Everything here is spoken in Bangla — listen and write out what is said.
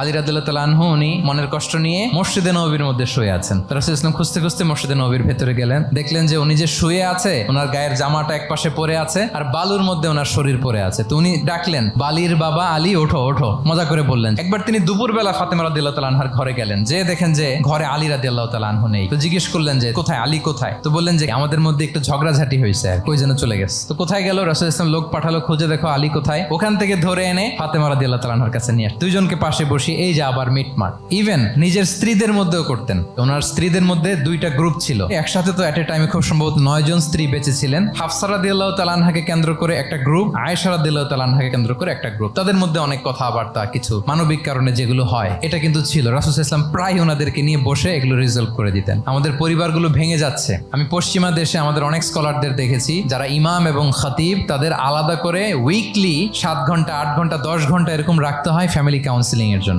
আলী রাদিল্লাহ তালানহু উনি মনের কষ্ট নিয়ে মসজিদে নবীর মধ্যে শুয়ে আছেন। রাসুল ইসলাম খুঁজতে খুঁজতে মসজিদে নবীর ভেতরে গেলেন। দেখলেন যে উনি যে শুয়ে আছে ওনার গায়ের জামাটা এক পাশে পড়ে আছে আর বালুর মধ্যে ওনার শরীর পড়ে আছে। তো উনি ডাকলেন, বালির বাবা আলী, ওঠো ওঠো। মজা করে বললেন। একবার তিনি দুপুরবেলা ফাতেমা রাদিল্লাহ তালানহার ঘরে গেলেন। যে দেখেন যে ঘরে আলী রাদিল্লাহ তালানহু নেই। তো জিজ্ঞেস করলেন যে, কোথায় আলী, কোথায়? তো বললেন যে, আমাদের মধ্যে একটু ঝগড়াঝাটি হয়েছে আর, কই যেন চলে গেছে? তো কোথায় গেল? রাসুল ইসলাম লোক পাঠালো, খুঁজে দেখো আলী কোথায়? ওখান থেকে ধরে এনে ফাতেমা রাদিল্লাহ তালানহার কাছে নিয়ে। দুইজনকে পাশে বসি এই যে আবার মিটমাট ইভেন নিজের স্ত্রীদের মধ্যেও করতেন। ওনার স্ত্রীদের মধ্যে দুইটা গ্রুপ ছিল। একসাথে তো এট এ টাইমে খুব সম্ভবত নয় জন স্ত্রী বেঁচে ছিলেন হাফসারা দিল্লাহ তালানহাকে কেন্দ্র করে একটা গ্রুপ আয়সারা দিল্লাহ তালানহাকে কেন্দ্র করে একটা গ্রুপ তাদের মধ্যে অনেক কথাবার্তা, কিছু মানবিক কারণে যেগুলো হয়, এটা কিন্তু ছিল। রাসুল ইসলাম প্রায় ওনাদেরকে নিয়ে বসে এগুলো রিজলভ করে দিতেন। আমাদের পরিবারগুলো ভেঙে যাচ্ছে। আমি পশ্চিমা দেশে আমাদের অনেক স্কলারদের দেখেছি, যারা ইমাম এবং খতিব, তাদের আলাদা করে উইকলি সাত ঘণ্টা, আট ঘণ্টা, দশ ঘণ্টা এরকম রাখতে হয় ফ্যামিলি কাউন্সিলিং এর জন্য।